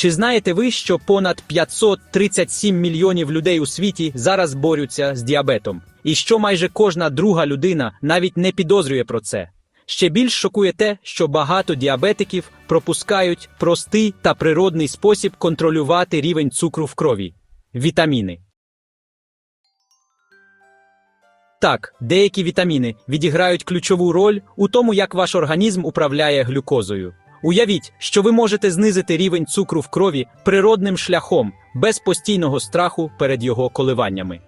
Чи знаєте ви, що понад 537 мільйонів людей у світі зараз борються з діабетом, і що майже кожна друга людина навіть не підозрює про це? Ще більш шокує те, що багато діабетиків пропускають простий та природний спосіб контролювати рівень цукру в крові вітаміни. Так, деякі вітаміни відіграють ключову роль у тому, як ваш організм управляє глюкозою. Уявіть, що ви можете знизити рівень цукру в крові природним шляхом, без постійного страху перед його коливаннями.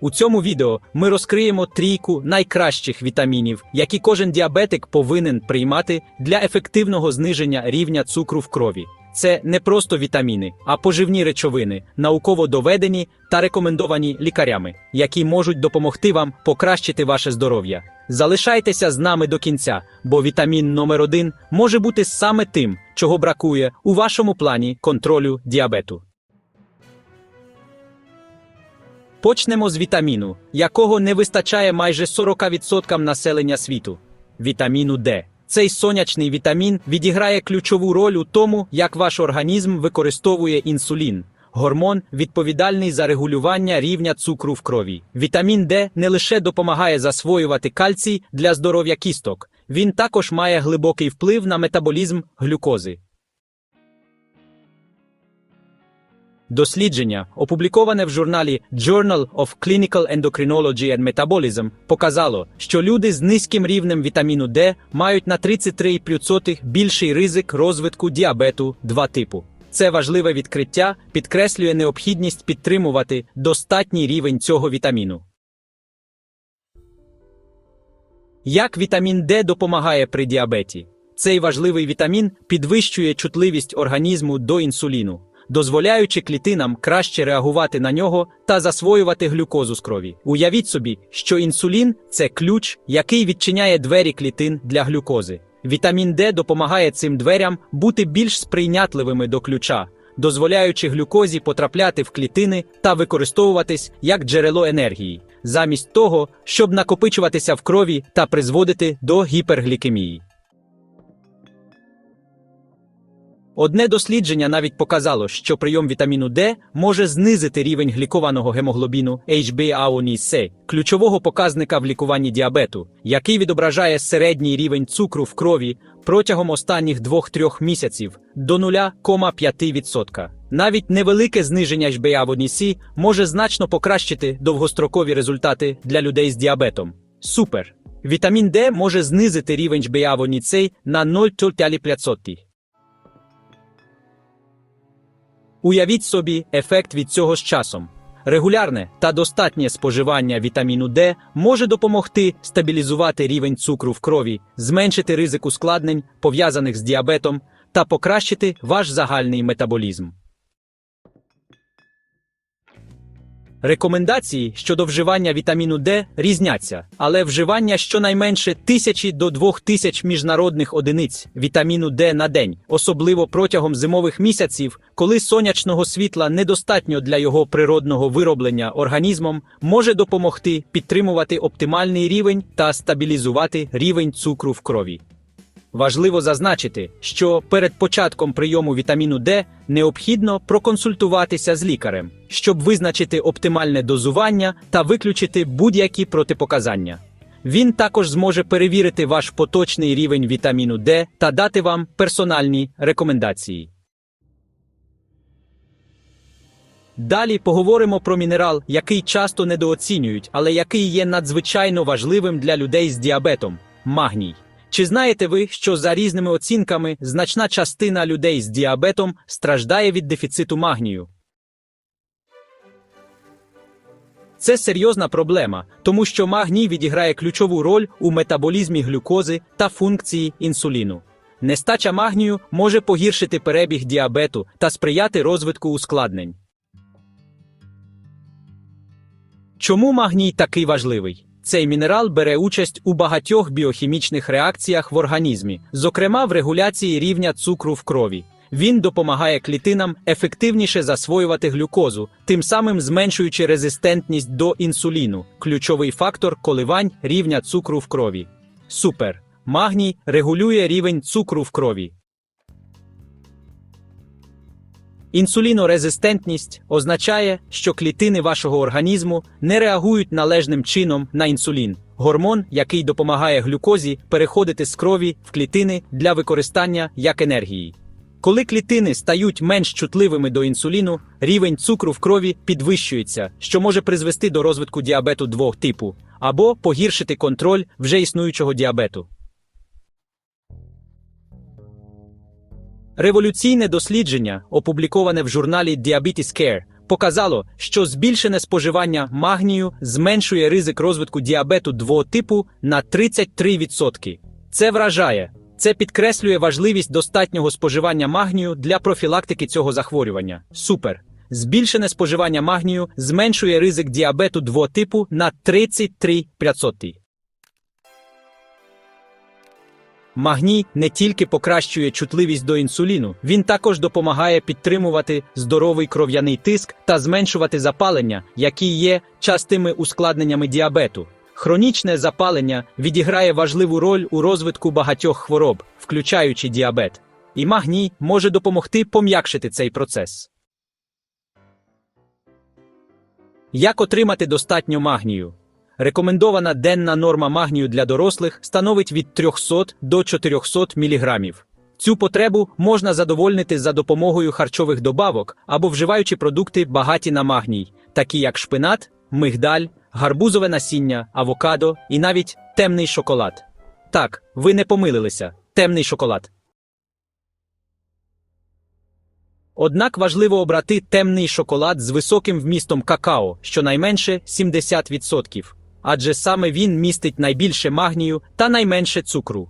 У цьому відео ми розкриємо трійку найкращих вітамінів, які кожен діабетик повинен приймати для ефективного зниження рівня цукру в крові. Це не просто вітаміни, а поживні речовини, науково доведені та рекомендовані лікарями, які можуть допомогти вам покращити ваше здоров'я. Залишайтеся з нами до кінця, бо вітамін номер один може бути саме тим, чого бракує у вашому плані контролю діабету. Почнемо з вітаміну, якого не вистачає майже 40% населення світу вітаміну Д. Цей сонячний вітамін відіграє ключову роль у тому, як ваш організм використовує інсулін, гормон, відповідальний за регулювання рівня цукру в крові. Вітамін Д не лише допомагає засвоювати кальцій для здоров'я кісток, він також має глибокий вплив на метаболізм глюкози. Дослідження, опубліковане в журналі Journal of Clinical Endocrinology and Metabolism, показало, що люди з низьким рівнем вітаміну Д мають на 33% більший ризик розвитку діабету 2 типу. Це важливе відкриття підкреслює необхідність підтримувати достатній рівень цього вітаміну. Як вітамін Д допомагає при діабеті? Цей важливий вітамін підвищує чутливість організму до інсуліну, дозволяючи клітинам краще реагувати на нього та засвоювати глюкозу з крові. Уявіть собі, що інсулін це ключ, який відчиняє двері клітин для глюкози. Вітамін Д допомагає цим дверям бути більш сприйнятливими до ключа, дозволяючи глюкозі потрапляти в клітини та використовуватись як джерело енергії, замість того, щоб накопичуватися в крові та призводити до гіперглікемії. Одне дослідження навіть показало, що прийом вітаміну Д може знизити рівень глікованого гемоглобіну HbA1c, ключового показника в лікуванні діабету, який відображає середній рівень цукру в крові протягом останніх 2-3 місяців до 0,5%. Навіть невелике зниження HbA1c може значно покращити довгострокові результати для людей з діабетом. Супер! Вітамін Д може знизити рівень HbA1c на 0,5%. Уявіть собі ефект від цього з часом. Регулярне та достатнє споживання вітаміну Д може допомогти стабілізувати рівень цукру в крові, зменшити ризик ускладнень, пов'язаних з діабетом, та покращити ваш загальний метаболізм. Рекомендації щодо вживання вітаміну Д різняться, але вживання щонайменше тисячі до двох тисяч міжнародних одиниць вітаміну Д на день, особливо протягом зимових місяців, коли сонячного світла недостатньо для його природного вироблення організмом, може допомогти підтримувати оптимальний рівень та стабілізувати рівень цукру в крові. Важливо зазначити, що перед початком прийому вітаміну Д необхідно проконсультуватися з лікарем, щоб визначити оптимальне дозування та виключити будь-які протипоказання. Він також зможе перевірити ваш поточний рівень вітаміну Д та дати вам персональні рекомендації. Далі поговоримо про мінерал, який часто недооцінюють, але який є надзвичайно важливим для людей з діабетом магній. Чи знаєте ви, що за різними оцінками значна частина людей з діабетом страждає від дефіциту магнію? Це серйозна проблема, тому що магній відіграє ключову роль у метаболізмі глюкози та функції інсуліну. Нестача магнію може погіршити перебіг діабету та сприяти розвитку ускладнень. Чому магній такий важливий? Цей мінерал бере участь у багатьох біохімічних реакціях в організмі, зокрема в регуляції рівня цукру в крові. Він допомагає клітинам ефективніше засвоювати глюкозу, тим самим зменшуючи резистентність до інсуліну, ключовий фактор коливань рівня цукру в крові. Супер! Магній регулює рівень цукру в крові. Інсулінорезистентність означає, що клітини вашого організму не реагують належним чином на інсулін, гормон, який допомагає глюкозі переходити з крові в клітини для використання як енергії. Коли клітини стають менш чутливими до інсуліну, рівень цукру в крові підвищується, що може призвести до розвитку діабету двох типу або погіршити контроль вже існуючого діабету. Революційне дослідження, опубліковане в журналі Diabetes Care, показало, що збільшене споживання магнію зменшує ризик розвитку діабету двого типу на 33%. Це вражає. Це підкреслює важливість достатнього споживання магнію для профілактики цього захворювання. Супер! Збільшене споживання магнію зменшує ризик діабету двого типу на 33%. Магній не тільки покращує чутливість до інсуліну, він також допомагає підтримувати здоровий кров'яний тиск та зменшувати запалення, які є частими ускладненнями діабету. Хронічне запалення відіграє важливу роль у розвитку багатьох хвороб, включаючи діабет, і магній може допомогти пом'якшити цей процес. Як отримати достатньо магнію? Рекомендована денна норма магнію для дорослих становить від 300 до 400 мг. Цю потребу можна задовольнити за допомогою харчових добавок або вживаючи продукти багаті на магній, такі як шпинат, мигдаль, гарбузове насіння, авокадо і навіть темний шоколад. Так, ви не помилилися темний шоколад. Однак важливо обрати темний шоколад з високим вмістом какао, щонайменше 70%, адже саме він містить найбільше магнію та найменше цукру.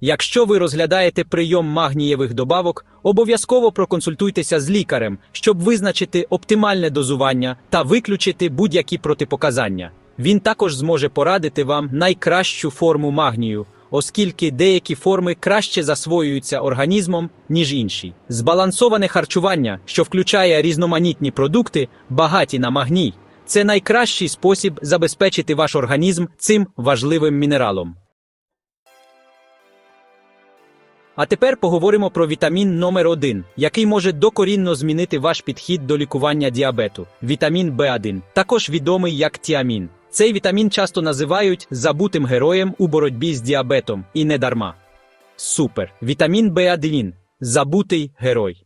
Якщо ви розглядаєте прийом магнієвих добавок, обов'язково проконсультуйтеся з лікарем, щоб визначити оптимальне дозування та виключити будь-які протипоказання. Він також зможе порадити вам найкращу форму магнію, оскільки деякі форми краще засвоюються організмом, ніж інші. Збалансоване харчування, що включає різноманітні продукти, багаті на магній, це найкращий спосіб забезпечити ваш організм цим важливим мінералом. А тепер поговоримо про вітамін номер 1 який може докорінно змінити ваш підхід до лікування діабету. Вітамін В1, також відомий як тіамін. Цей вітамін часто називають забутим героєм у боротьбі з діабетом, і не дарма. Супер! Вітамін В1 забутий герой.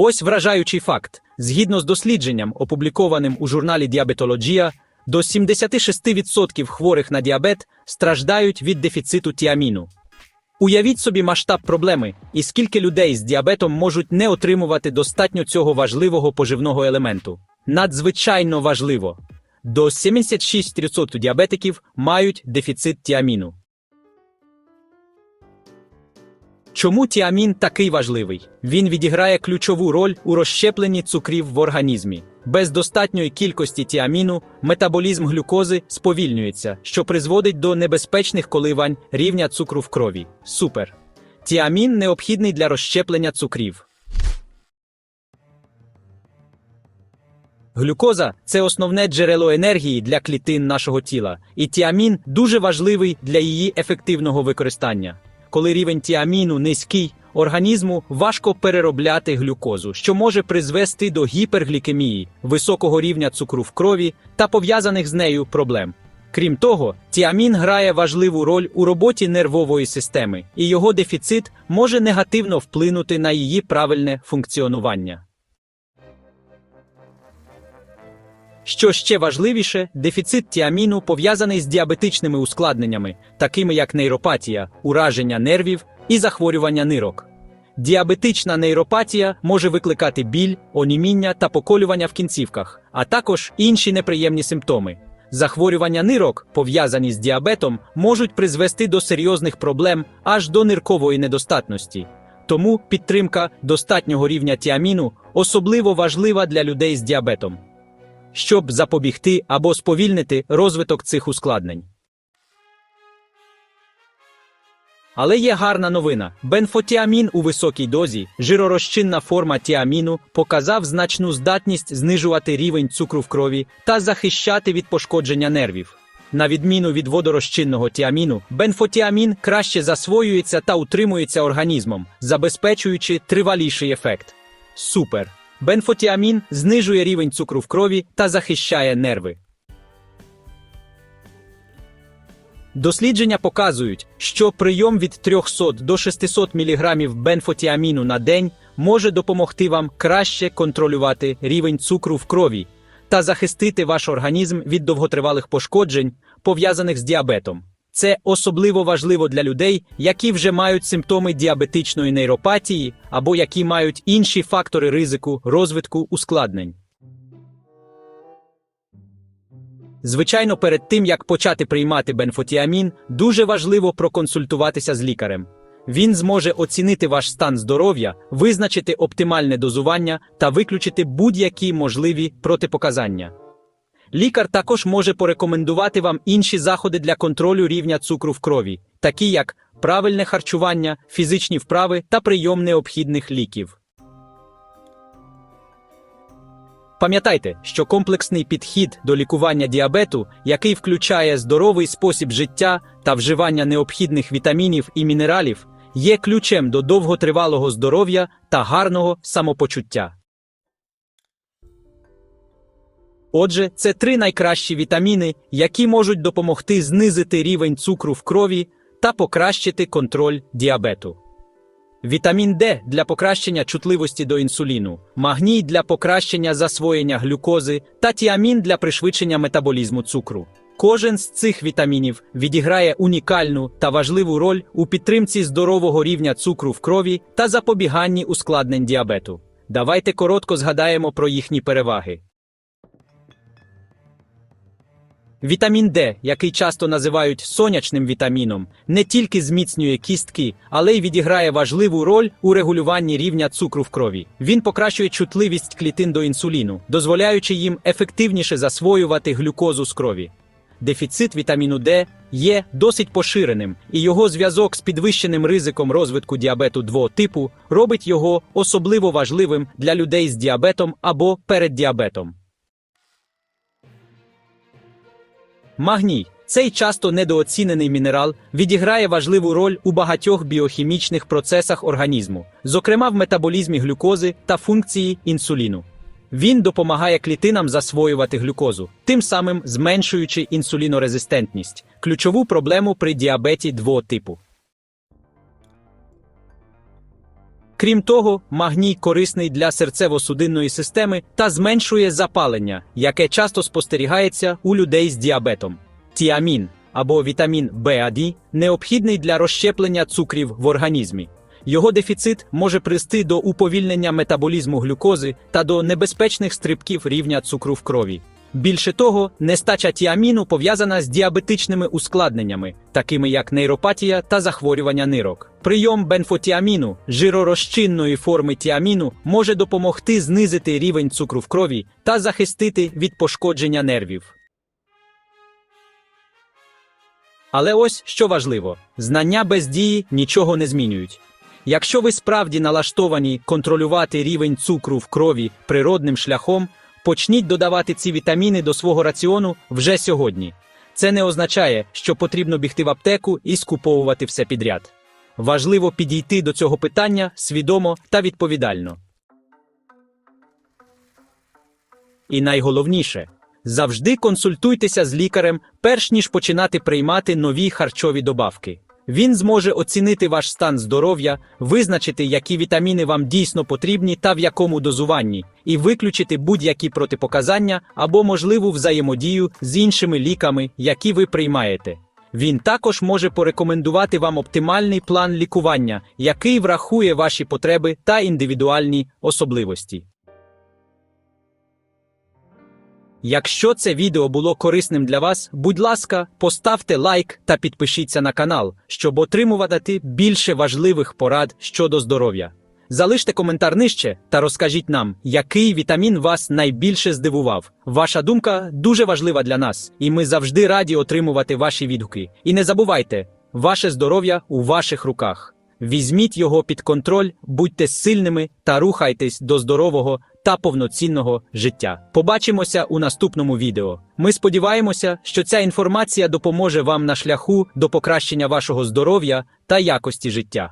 Ось вражаючий факт. Згідно з дослідженням, опублікованим у журналі Діабетологія, до 76% хворих на діабет страждають від дефіциту тіаміну. Уявіть собі масштаб проблеми, і скільки людей з діабетом можуть не отримувати достатньо цього важливого поживного елементу. Надзвичайно важливо. До 76% діабетиків мають дефіцит тіаміну. Чому тіамін такий важливий? Він відіграє ключову роль у розщепленні цукрів в організмі. Без достатньої кількості тіаміну метаболізм глюкози сповільнюється, що призводить до небезпечних коливань рівня цукру в крові. Супер. Тіамін необхідний для розщеплення цукрів. Глюкоза це основне джерело енергії для клітин нашого тіла, і тіамін дуже важливий для її ефективного використання. Коли рівень тіаміну низький, організму важко переробляти глюкозу, що може призвести до гіперглікемії, високого рівня цукру в крові та пов'язаних з нею проблем. Крім того, тіамін грає важливу роль у роботі нервової системи, і його дефіцит може негативно вплинути на її правильне функціонування. Що ще важливіше, дефіцит тіаміну пов'язаний з діабетичними ускладненнями, такими як нейропатія, ураження нервів і захворювання нирок. Діабетична нейропатія може викликати біль, оніміння та поколювання в кінцівках, а також інші неприємні симптоми. Захворювання нирок, пов'язані з діабетом, можуть призвести до серйозних проблем аж до ниркової недостатності. Тому підтримка достатнього рівня тіаміну особливо важлива для людей з діабетом щоб запобігти або сповільнити розвиток цих ускладнень. Але є гарна новина: бенфотіамін у високій дозі, жиророзчинна форма тіаміну, показав значну здатність знижувати рівень цукру в крові та захищати від пошкодження нервів. На відміну від водорозчинного тіаміну, бенфотіамін краще засвоюється та утримується організмом, забезпечуючи триваліший ефект. Супер! Бенфотіамін знижує рівень цукру в крові та захищає нерви. Дослідження показують, що прийом від 300 до 600 мг бенфотіаміну на день може допомогти вам краще контролювати рівень цукру в крові та захистити ваш організм від довготривалих пошкоджень, пов'язаних з діабетом. Це особливо важливо для людей, які вже мають симптоми діабетичної нейропатії або які мають інші фактори ризику розвитку ускладнень. Звичайно, перед тим як почати приймати бенфотіамін, дуже важливо проконсультуватися з лікарем. Він зможе оцінити ваш стан здоров'я, визначити оптимальне дозування та виключити будь-які можливі протипоказання. Лікар також може порекомендувати вам інші заходи для контролю рівня цукру в крові, такі як правильне харчування, фізичні вправи та прийом необхідних ліків. Пам'ятайте, що комплексний підхід до лікування діабету, який включає здоровий спосіб життя та вживання необхідних вітамінів і мінералів, є ключем до довготривалого здоров'я та гарного самопочуття. Отже, це три найкращі вітаміни, які можуть допомогти знизити рівень цукру в крові та покращити контроль діабету. Вітамін Д для покращення чутливості до інсуліну, магній для покращення засвоєння глюкози та тіамін для пришвидшення метаболізму цукру. Кожен з цих вітамінів відіграє унікальну та важливу роль у підтримці здорового рівня цукру в крові та запобіганні ускладнень діабету. Давайте коротко згадаємо про їхні переваги. Вітамін Д, який часто називають сонячним вітаміном, не тільки зміцнює кістки, але й відіграє важливу роль у регулюванні рівня цукру в крові. Він покращує чутливість клітин до інсуліну, дозволяючи їм ефективніше засвоювати глюкозу з крові. Дефіцит вітаміну Д є досить поширеним, і його зв'язок з підвищеним ризиком розвитку діабету 2 типу робить його особливо важливим для людей з діабетом або переддіабетом. Магній цей часто недооцінений мінерал відіграє важливу роль у багатьох біохімічних процесах організму, зокрема в метаболізмі глюкози та функції інсуліну. Він допомагає клітинам засвоювати глюкозу, тим самим зменшуючи інсулінорезистентність, ключову проблему при діабеті двого типу. Крім того, магній корисний для серцево-судинної системи та зменшує запалення, яке часто спостерігається у людей з діабетом. Тіамін або вітамін В1 необхідний для розщеплення цукрів в організмі. Його дефіцит може привести до уповільнення метаболізму глюкози та до небезпечних стрибків рівня цукру в крові. Більше того, нестача тіаміну пов'язана з діабетичними ускладненнями, такими як нейропатія та захворювання нирок. Прийом бенфотіаміну, жиророзчинної форми тіаміну, може допомогти знизити рівень цукру в крові та захистити від пошкодження нервів. Але ось що важливо: знання без дії нічого не змінюють. Якщо ви справді налаштовані контролювати рівень цукру в крові природним шляхом, почніть додавати ці вітаміни до свого раціону вже сьогодні. Це не означає, що потрібно бігти в аптеку і скуповувати все підряд. Важливо підійти до цього питання свідомо та відповідально. І найголовніше завжди консультуйтеся з лікарем, перш ніж починати приймати нові харчові добавки. Він зможе оцінити ваш стан здоров'я, визначити, які вітаміни вам дійсно потрібні та в якому дозуванні, і виключити будь-які протипоказання або можливу взаємодію з іншими ліками, які ви приймаєте. Він також може порекомендувати вам оптимальний план лікування, який врахує ваші потреби та індивідуальні особливості. Якщо це відео було корисним для вас, будь ласка, поставте лайк та підпишіться на канал, щоб отримувати більше важливих порад щодо здоров'я. Залиште коментар нижче та розкажіть нам, який вітамін вас найбільше здивував. Ваша думка дуже важлива для нас, і ми завжди раді отримувати ваші відгуки. І не забувайте, ваше здоров'я у ваших руках. Візьміть його під контроль, будьте сильними та рухайтесь до здорового та повноцінного життя. Побачимося у наступному відео. Ми сподіваємося, що ця інформація допоможе вам на шляху до покращення вашого здоров'я та якості життя.